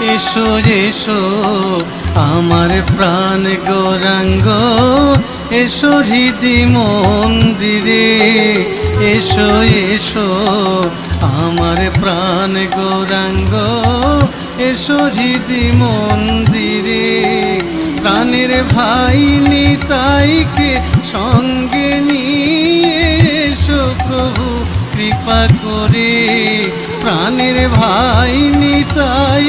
এসো এসো, আমার প্রাণ গৌরাঙ্গ। এসো হৃদি মন্দিরে, এসো এসো, আমার প্রাণ গৌরাঙ্গ। এসো হৃদি মন্দিরে, প্রাণের ভাই নিতাইকে সঙ্গে নিয়ে এসো প্রভু, কৃপা করে। প্রাণের ভাই নিতাই